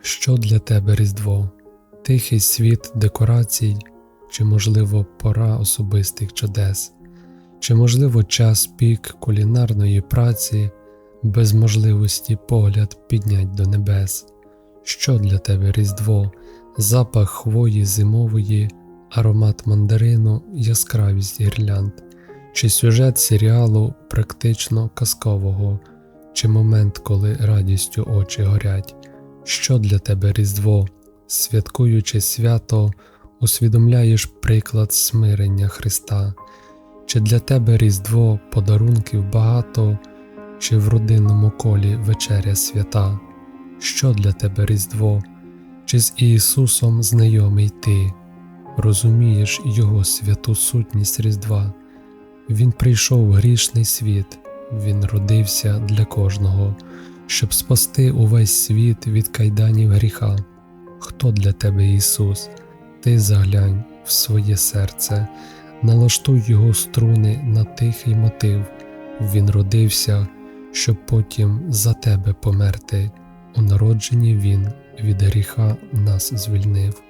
Що для тебе Різдво? Тихий світ декорацій, чи, можливо, пора особистих чудес, чи, можливо, час пік кулінарної праці, без можливості погляд піднять до небес? Що для тебе Різдво? Запах хвої зимової, аромат мандарину, яскравість гірлянд, чи сюжет серіалу практично казкового, чи момент, коли радістю очі горять? Що для тебе Різдво? Святкуючи свято, усвідомляєш приклад смирення Христа, чи для тебе Різдво подарунків багато, чи в родинному колі вечеря свята? Що для тебе Різдво? Чи з Ісусом знайомий ти, розумієш Його святу сутність Різдва? Він прийшов в грішний світ, Він родився для кожного, щоб спасти увесь світ від кайданів гріха. Хто для тебе, Ісус? Ти заглянь в своє серце, налаштуй Його струни на тихий мотив. Він родився, щоб потім за тебе померти. У народженні Він від гріха нас звільнив.